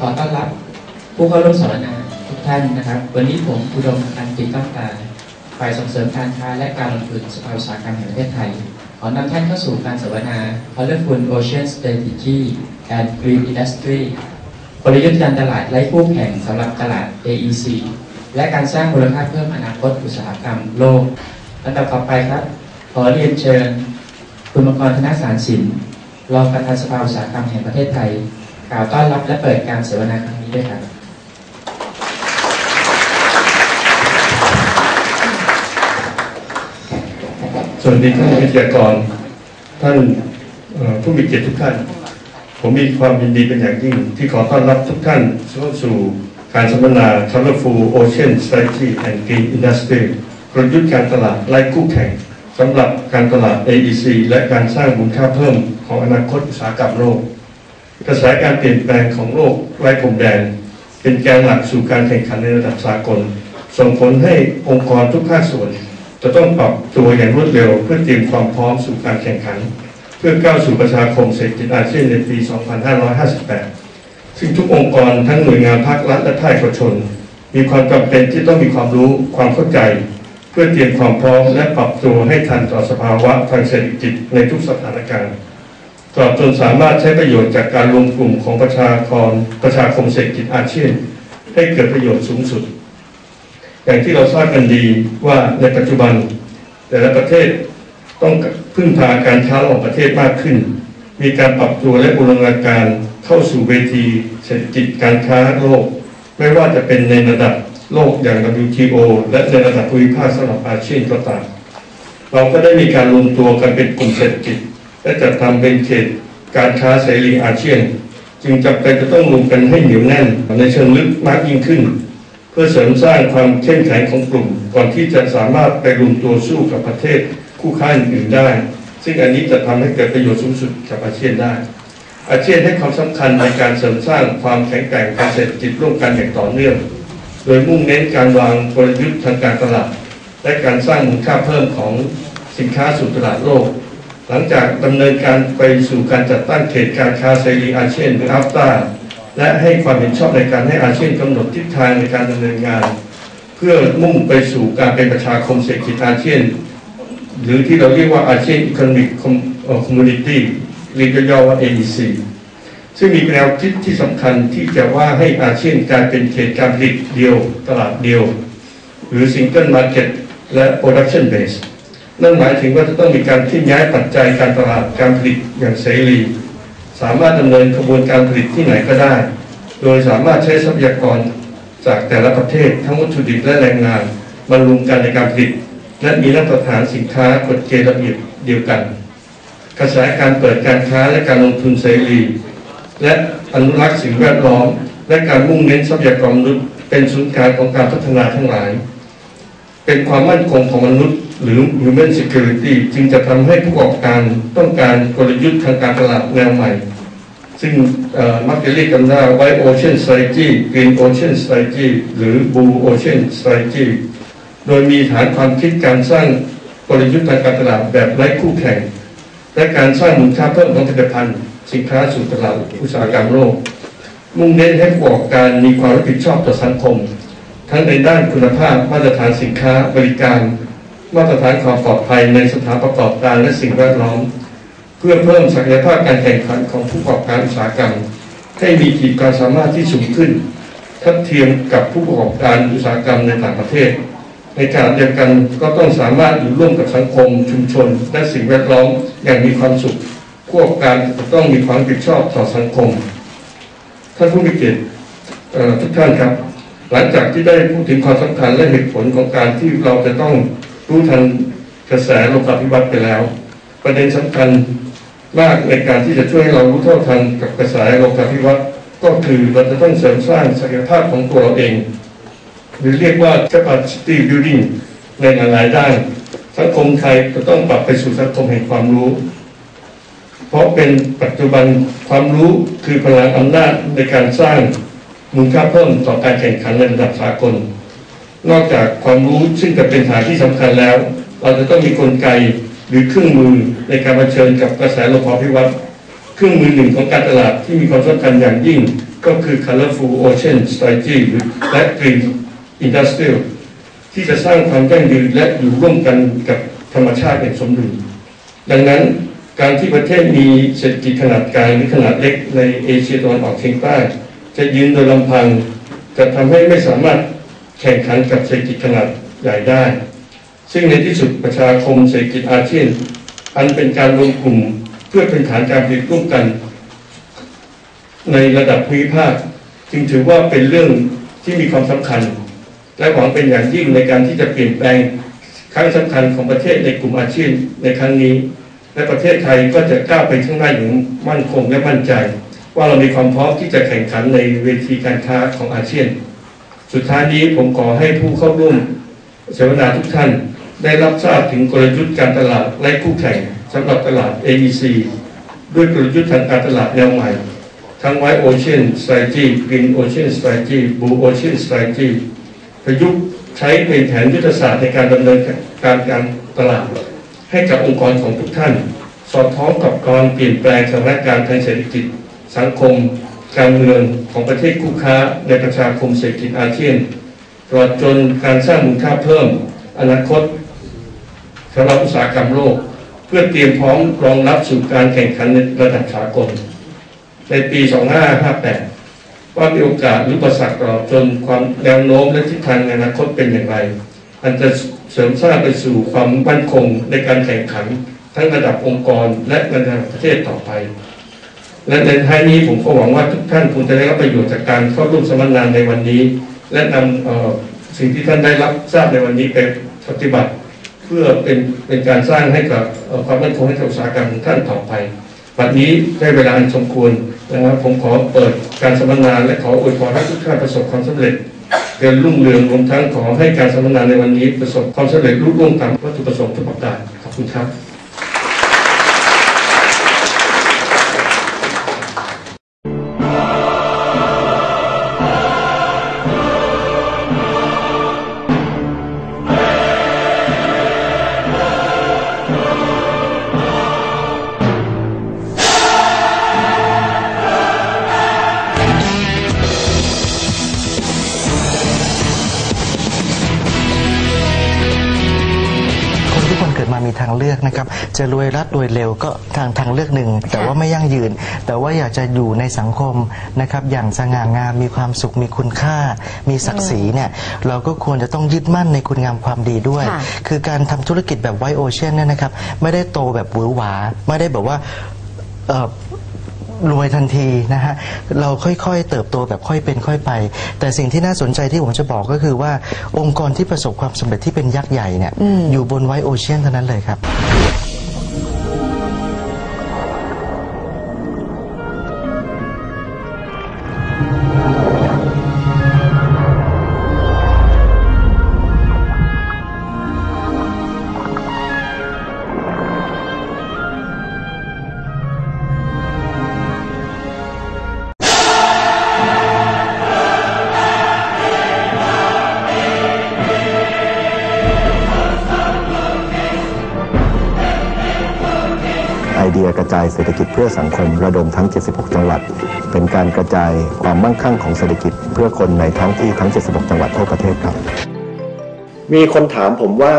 ขอต้อนรับผู้เข้าร่วมสัมมนาทุกท่านนะครับ วันนี้ผมอุดมอันติตั้งตาฝ่ายส่งเสริมการค้าและการลงทุนสภาอุตสาหกรรมแห่งประเทศไทย ขอนำท่านเข้าสู่การสัมมนา Colorful Ocean Strategy and Green Industry กลยุทธ์การตลาดไร้คู่แข่งสำหรับตลาด AEC และการสร้างมูลค่าเพิ่มอนาคตอุตสาหกรรมโลกลำดับต่อไปครับ ขอเรียนเชิญ คุณมกรธนสารสินรองประธานสภาอุตสาหกรรมแห่งประเทศไทย กล่าวต้อนรับและเปิดการเสวนาครั้งนี้ด้วยครับสวัสดีท่านวิทยากร ท่านผู้มีเกียรติทุกท่าน ผมมีความยินดีเป็นอย่างยิ่ง ที่ขอต้อนรับทุกท่านเข้าสู่การสัมมนา Colorful Ocean Strategy and Green Industry กลยุทธ์การตลาดไร้คู่แข่งสำหรับการตลาด AEC และการสร้างมูลค่าเพิ่มของอนาคตอุตสาหกรรมโลก กระแสการเปลี่ยนแปลงของโลกไร้พรมแดน เป็นแกนหลักสู่การแข่งขันในระดับสากล ส่งผลให้องค์กรทุกภาคส่วน จะต้องปรับตัวอย่างรวดเร็ว เพื่อเตรียมความพร้อมสู่การแข่งขัน เพื่อก้าวสู่ประชาคมเศรษฐกิจอาเซียนในปี 2558 ซึ่งทุกองค์กรทั้งหน่วยงานภาครัฐและภาคเอกชน มีความจำเป็นที่ต้องมีความรู้ความเข้าใจ เพื่อเตรียมความพร้อมและปรับตัวให้ทันต่อสภาวะทางเศรษฐกิจในทุกสถานการณ์ ตลอดจนสามารถใช้ประโยชน์จากการรวมกลุ่มของประชากรประชาคมเศรษฐกิจอาเซียนให้เกิดประโยชน์สูงสุด อย่างที่เราทราบกันดีว่าในปัจจุบัน แต่ละประเทศต้องพึ่งพาการค้าระหว่างประเทศมากขึ้น มีการปรับตัวและบูรณาการเข้าสู่เวทีเศรษฐกิจการค้าโลก ไม่ว่าจะเป็นในระดับโลกอย่าง WTO และในระดับภูมิภาคสำหรับอาเซียนก็ตามเราก็ได้มีการรวมตัวกันเป็นกลุ่มเศรษฐกิจ และจัดทำเป็นเขตการค้าเสรีอาเซียน จึงจำเป็นจะต้องรวมกันให้เหนียวแน่นในเชิงลึกมากยิ่งขึ้น เพื่อเสริมสร้างความเข้มแข็งของกลุ่ม ก่อนที่จะสามารถไปรวมตัวสู้กับประเทศคู่ค้าอื่นๆได้ ซึ่งอันนี้จะทำให้เกิดประโยชน์สูงสุดกับอาเซียนได้ อาเซียนให้ความสำคัญในการเสริมสร้างความแข็งแกร่งทางเศรษฐกิจร่วมกันอย่างต่อเนื่อง โดยมุ่งเน้นการวางกลยุทธ์ทางการตลาด และการสร้างมูลค่าเพิ่มของสินค้าสู่ตลาดโลก หลังจากดำเนินการไปสู่การจัดตั้งเขตการค้าเสรีอาเซียนหรืออัฟตาและให้ความเห็นชอบในการให้อาเซียนกำหนดทิศทางในการดำเนินงาน เพื่อมุ่งไปสู่การเป็นประชาคมเศรษฐกิจอาเซียน หรือที่เราเรียกว่าอาเซียนอีโคโนมิกคอมมูนิตี้เรียกย่อว่า AEC ซึ่งมีแนวคิดที่สำคัญที่จะว่าให้อาเซียนกลายเป็นเขตการผลิตเดียวตลาดเดียว หรือ Single Market และ Production Base นั่นหมายถึงว่าจะต้องมีการเคลื่อนย้ายปัจจัยการตลาดการผลิตอย่างเสรี สามารถดำเนินกระบวนการผลิตที่ไหนก็ได้ โดยสามารถใช้ทรัพยากรจากแต่ละประเทศทั้งวัตถุดิบและแรงงานมารวมกันในการผลิต และมีมาตรฐานสินค้ากฎเกณฑ์ระเบียบเดียวกัน กระแสการเปิดการค้าและการลงทุนเสรี และอนุรักษ์สิ่งแวดล้อม และการมุ่งเน้นทรัพยากรมนุษย์เป็นศูนย์กลางของการพัฒนาทั้งหลาย เป็นความมั่นคงของมนุษย์ หรือ human security จึงจะทำให้ผู้ประกอบการต้องการกลยุทธ์ทางการตลาดแนวใหม่ ซึ่งมักจะเรียกกันว่า White Ocean Strategy Green Ocean Strategy หรือ Blue Ocean Strategy โดยมีฐานความคิดการสร้างกลยุทธ์ทางการตลาดแบบไร้คู่แข่ง และการสร้างมูลค่าเพิ่มของผลิตภัณฑ์ สินค้าสู่ตลาดอุตสาหกรรมโลก มุ่งเน้นให้ผู้ประกอบการมีความรับผิดชอบต่อสังคม ทั้งในด้านคุณภาพมาตรฐานสินค้าบริการ มาตรฐานความปลอดภัยในสถานประกอบการและสิ่งแวดล้อม เพื่อเพิ่มศักยภาพการแข่งขันของผู้ประกอบการอุตสาหกรรม ให้มีขีดความสามารถที่สูงขึ้นทัดเทียมกับผู้ประกอบการอุตสาหกรรมในต่างประเทศ ในขณะเดียวกันก็ต้องสามารถอยู่ร่วมกับสังคม ชุมชน และสิ่งแวดล้อมอย่างมีความสุขผู้ประกอบการต้องมีความรับผิดชอบต่อสังคมท่านผู้มีเกียรติทุกท่านครับ หลังจากที่ได้พูดถึงความสำคัญและเหตุผลของการที่เราจะต้อง รู้ทันกระแสโลกาภิวัตน์ไปแล้ว ประเด็นสำคัญมากในการที่จะช่วยให้เรารู้เท่าทันกับกระแสโลกาภิวัตน์ก็คือเราจะต้องเสริมสร้างศักยภาพของตัวเราเอง หรือเรียกว่า capacity building ในหลายๆด้าน สังคมไทยจะต้องปรับไปสู่สังคมแห่งความรู้ เพราะเป็นปัจจุบันความรู้คือพลังอำนาจในการสร้างมูลค่าเพิ่มต่อการแข่งขันในระดับสากล นอกจากความรู้ซึ่งจะเป็นฐานที่สำคัญแล้ว เราจะต้องมีกลไกหรือเครื่องมือในการเผชิญกับกระแสโลกาภิวัตน์เครื่องมือหนึ่งของการตลาดที่มีความสำคัญอย่างยิ่ง ก็คือ Colorful Ocean Strategy หรือและ Green Industrial ที่จะสร้างความยั่งยืนและอยู่ร่วมกันกับธรรมชาติอย่างสมดุลดังนั้นการที่ประเทศมีเศรษฐกิจขนาดกลางหรือขนาดเล็กในเอเชียตะวันออกเฉียงใต้ จะยืนโดยลำพัง จะทำให้ไม่สามารถ แข่งขันกับเศรษฐกิจขนาดใหญ่ได้ ซึ่งในที่สุดประชาคมเศรษฐกิจอาเซียนอันเป็นการรวมกลุ่มเพื่อเป็นฐานการผลิตร่วมกัน ในระดับภูมิภาค จึงถือว่าเป็นเรื่องที่มีความสำคัญ และหวังเป็นอย่างยิ่งในการที่จะเปลี่ยนแปลงครั้งสำคัญของประเทศในกลุ่มอาเซียนในครั้งนี้ และประเทศไทยก็จะก้าวไปข้างหน้าอย่างมั่นคงและมั่นใจ ว่าเรามีความพร้อมที่จะแข่งขันในเวทีการค้าของอาเซียน สุดท้ายนี้ผมขอให้ผู้เข้าร่วมเสวนาทุกท่าน ได้รับทราบถึงกลยุทธ์การตลาดและคู่แข่งสำหรับตลาด AEC ด้วยกลยุทธ์ทางการตลาดแนวใหม่ ทั้ง White Ocean Strategy Green Ocean Strategy Blue Ocean Strategy ประยุกต์ใช้เป็นแผนยุทธศาสตร์ในการดำเนินการการตลาด ให้กับองค์กรของทุกท่าน สอดคล้องกับการเปลี่ยนแปลงสถานการณ์ทางเศรษฐกิจ สังคม การเมืองของประเทศคู่ค้าในประชาคมเศรษฐกิจอาเซียนตลอดจนการสร้างมูลค่าเพิ่ม อนาคตสำหรับอุตสาหกรรมโลก เพื่อเตรียมพร้อมรองรับสู่การแข่งขันในระดับสากล ในปี 2558 ว่ามีโอกาสหรือประสักตลอดจนความแนวโน้มและทิศทางในอนาคตเป็นอย่างไร อันจะเสริมสร้างไปสู่ความมั่นคงในการแข่งขันทั้งระดับองค์กรและระดับประเทศต่อไป และในท้ายนี้ผมก็หวังว่าทุกท่านคงจะได้รับประโยชน์จากการเข้าร่วมสัมมนาในวันนี้ และนำสิ่งที่ท่านได้รับทราบในวันนี้ไปปฏิบัติ เพื่อเป็นเป็นการสร้างให้กับความมั่นคงให้กับอุตสาหกรรมของท่านต่อไปวันนี้ได้เวลาอันสมควรนะครับผมขอเปิดการสัมมนาและขออวยพรให้ทุกท่านประสบความสำเร็จเกินรุ่งเรืองรวมทั้งขอให้การสัมมนาในวันนี้ประสบความสำเร็จรุ่งเรืองตามวัตถุประสงค์ทุกประการขอบคุณครับ นะครับ จะรวยรัดรวยเร็วก็ทางทางเลือกหนึ่ง แต่ว่าไม่ยั่งยืน แต่ว่าอยากจะอยู่ในสังคมนะครับ อย่างสง่างามมีความสุขมีคุณค่า มีศักดิ์ศรีเนี่ยเราก็ควรจะต้องยึดมั่นในคุณงามความดีด้วยค่ะคือการทำธุรกิจแบบไวโอเชียนเนี่ยนะครับ ไม่ได้โตแบบหวือหวา ไม่ได้แบบว่าเอ่อ รวยทันทีนะฮะเราค่อยๆ เติบโตแบบค่อยเป็นค่อยไป แต่สิ่งที่น่าสนใจที่ผมจะบอกก็คือว่าองค์กรที่ประสบความสำเร็จที่เป็นยักษ์ใหญ่เนี่ยอยู่บนไวโอเชียนเท่านั้นเลยครับ เดียกระจายเศรษฐกิจเพื่อสังคมระดมทั้ง 76 จังหวัด เป็นการกระจายความมั่งคั่งของเศรษฐกิจ เพื่อคนในท้องที่ทั้ง 76 จังหวัดทั่วประเทศครับ มีคนถามผมว่า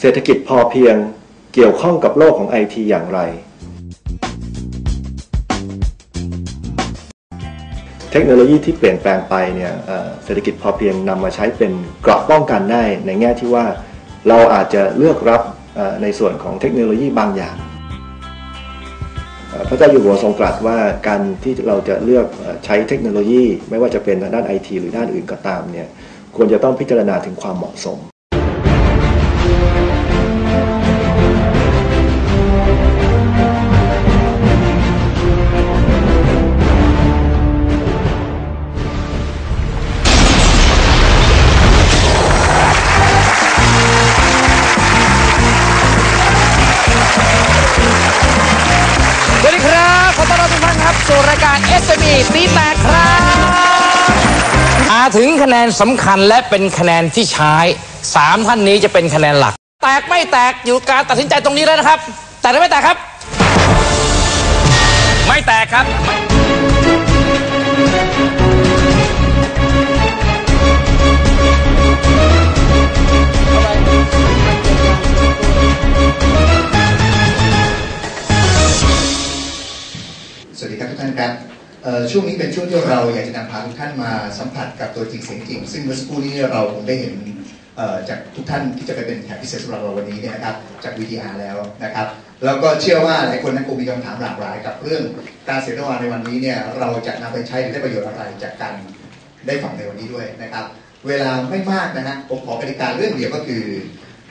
เศรษฐกิจพอเพียงเกี่ยวข้องกับโลกของไอทีอย่างไร เทคโนโลยีที่เปลี่ยนแปลงไปเนี่ยเศรษฐกิจพอเพียงนำมาใช้เป็นเกราะป้องกันได้ในแง่ที่ว่าเราอาจจะเลือกรับในส่วนของเทคโนโลยีบางอย่าง พระเจ้าอยู่หัวทรงตรัสว่าการที่เราจะเลือกใช้เทคโนโลยี ไม่ว่าจะเป็นด้านไอทีหรือด้านอื่นก็ตามเนี่ยควรจะต้องพิจารณาถึงความเหมาะสม ถึงคะแนนสำคัญและเป็นคะแนนที่ใช้สามท่านนี้จะเป็นคะแนนหลัก แตกไม่แตกอยู่การตัดสินใจตรงนี้แล้วนะครับ แตกหรือไม่แตกครับ ไม่แตกครับ สวัสดีครับทุกท่านครับ ช่วงนี้เป็นช่วงที่เราอยากจะนำพาทุกท่านมาสัมผัสกับตัวจริงเสียงจริง ซึ่งเมื่อสักครู่นี้เราคงได้เห็นจากทุกท่านที่จะไปเป็นแขกพิเศษสำหรับเราวันนี้เนี่ยนะครับจาก VTR แล้วนะครับแล้วก็เชื่อว่าหลายคนนั้นคงมีคำถามหลากหลายกับเรื่องการเสวนาในวันนี้เนี่ยเราจะนำไปใช้หรือได้ประโยชน์อะไรจากการได้ฟังในวันนี้ด้วยนะครับ เวลาไม่มากนะฮะผมขอกติกาเรื่องเดียวก็คือ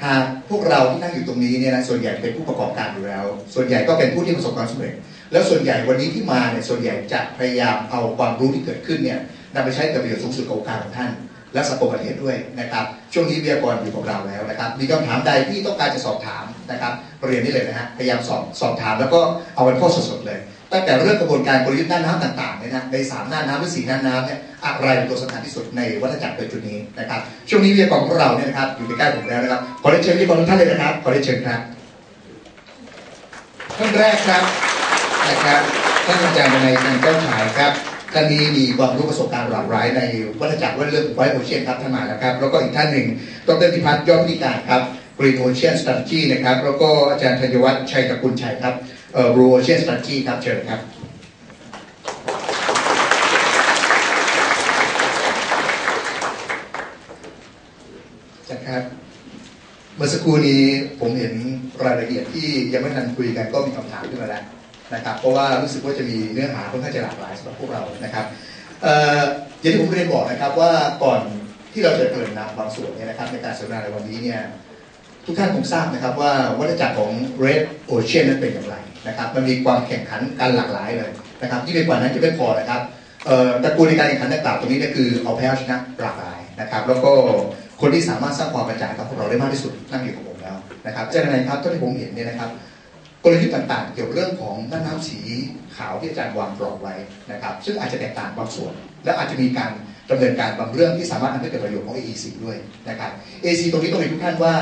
หากพวกเราที่นั่งอยู่ตรงนี้เนี่ยนะส่วนใหญ่เป็นผู้ประกอบการอยู่แล้ว ส่วนใหญ่ก็เป็นผู้ที่ประสบความสำเร็จ แล้วส่วนใหญ่วันนี้ที่มาเนี่ยส่วนใหญ่จะพยายามเอาความรู้ที่เกิดขึ้นเนี่ยนำไปใช้เกิดประโยชน์สูงสุดกับกาสของท่าน และสังคมประเทศด้วยนะครับ ช่วงนี้วิทยากรอยู่กับเราแล้วนะครับ มีคำถามใดที่ต้องการจะสอบถามนะครับเรียนได้เลยนะฮะพยายามสอบสอบถามแล้วก็เอาเป็นข้อสดๆเลย ตั้งแต่เรื่องกระบวนการกลยุทธ์ด้านน้ำต่างๆเนี่ยนะในสามหน้าน้ำหรือสี่หน้าน้ำเนี่ยอะไรเป็นตัวสำคัญที่สุดในวัฏจักรเป็นจุดนี้นะครับ ช่วงนี้วิทยากรของเราเนี่ยนะครับอยู่ใกล้ๆผมแล้วนะครับขอเรียนเชิญวิทยากรทุกท่านเลยนะครับขอเรียนเชิญครับท่านแรกครับ นะครับท่านอาจารย์ในการเจ้าฉายครับท่านนี้มีความรู้ประสบการณ์หลากหลายในวัฏจักรว่าเรื่องไวโอเชียนครับท่านมาแล้วครับ แล้วก็อีกท่านหนึ่งดรพิพัฒน์ยอดพิการครับ Green Ocean Strategy นะครับ แล้วก็อาจารย์ธัญวัฒน์ชัยตะกุลชัยครับเอ่อ Blue Ocean Strategy ครับเชิญครับจารย์ครับเมื่อสักครู่นี้ผมเห็นรายละเอียดที่ยังไม่ทันคุยกันก็มีคำถามขึ้นมาแล้ว นะครับ เพราะว่ารู้สึกว่าจะมีเนื้อหาค่อนข้างจะหลากหลายสำหรับพวกเรานะครับอย่างที่ผมเรียนบอกนะครับว่าก่อนที่เราจะเกริ่นนำบางส่วนเนี่ยนะครับในการสนทนาในวันนี้เนี่ยทุกท่านคงทราบนะครับว่าวัฏจักรของ Red Ocean นั้นเป็นอย่างไรนะครับมันมีความแข่งขันกันหลากหลายเลยนะครับที่เป็นกว่านั้นจะไม่พอนะครับเอ่อตระกูลในการแข่งขันต่างๆตรงนี้เนี่ยคือเอาแพ้ชนะหลากหลายนะครับแล้วก็คนที่สามารถสร้างความกระจ่างกับพวกเราได้มากที่สุดนั่งอยู่กับผมแล้วนะครับเจ้าในายครับเท่าที่ผมเห็นเนี่ยนะครับ กลยุทธ์ต่างๆ เกี่ยวกับเรื่องของน้าน้ำสีขาวที่อาจารย์วางกรอบไว้นะครับ ซึ่งอาจจะแตกต่างบางส่วน และอาจจะมีการดำเนินการบางเรื่องที่สามารถทำให้เกิดประโยชน์ของ AEC ด้วยนะครับ AEC ตรงนี้ต้องเรียนทุกท่านว่า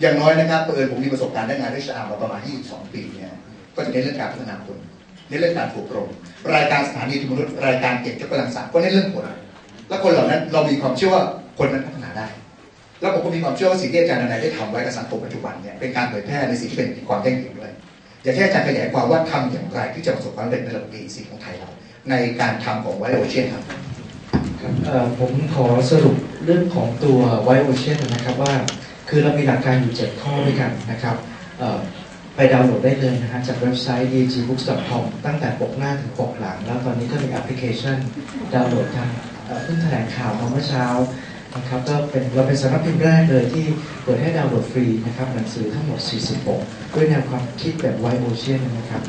อย่างน้อยนะครับเผอิญผมมีประสบการณ์ด้านงานด้วยชอามาประมาณ 22 ปีเนี่ยก็จะเน้นเรื่องการพัฒนาคนเน้นเรื่องการฝึกรมรายการสถานีทุนมนุษย์รายการเก่งยกกำลังสามก็เน้นเรื่องคนและคนเหล่านั้นเรามีความเชื่อว่าคนนั้นพัฒนาได้ แล้วผมก็มีความเชื่อว่าสิ่งที่อาจารย์นายได้ทำไว้กับสังคมปัจจุบันเนี่ยเป็นการเผยแพร่ในสิ่งที่เป็นความยั่งยืนด้วย อยากให้อาจารย์ขยายความว่าทำอย่างไรที่จะประสบความสำเร็จในระดับบ EC ของไทยเราในการทำของไวโอเชียนครับผมขอสรุปเรื่องของตัว White Ocean นะครับว่า คือเรามีหลักการอยู่ 7 ข้อด้วยกันนะครับไปดาวน์โหลดได้เลยนะฮะจากเว็บไซต์ dgbooks.com ตั้งแต่ปกหน้าถึงปกหลัง แล้วตอนนี้ก็มีแอปพลิเคชัน ดาวน์โหลดทางเอ่อเพิ่งแถลงข่าวมาเมื่อเช้า นะครับก็เป็นเราเป็นสำนักพิมพ์แรกเลยที่เปิดให้ดาวน์โหลดฟรีนะครับหนังสือทั้งหมด 40ปกด้วยแนวความคิดแบบไวโอเชียนนะครับ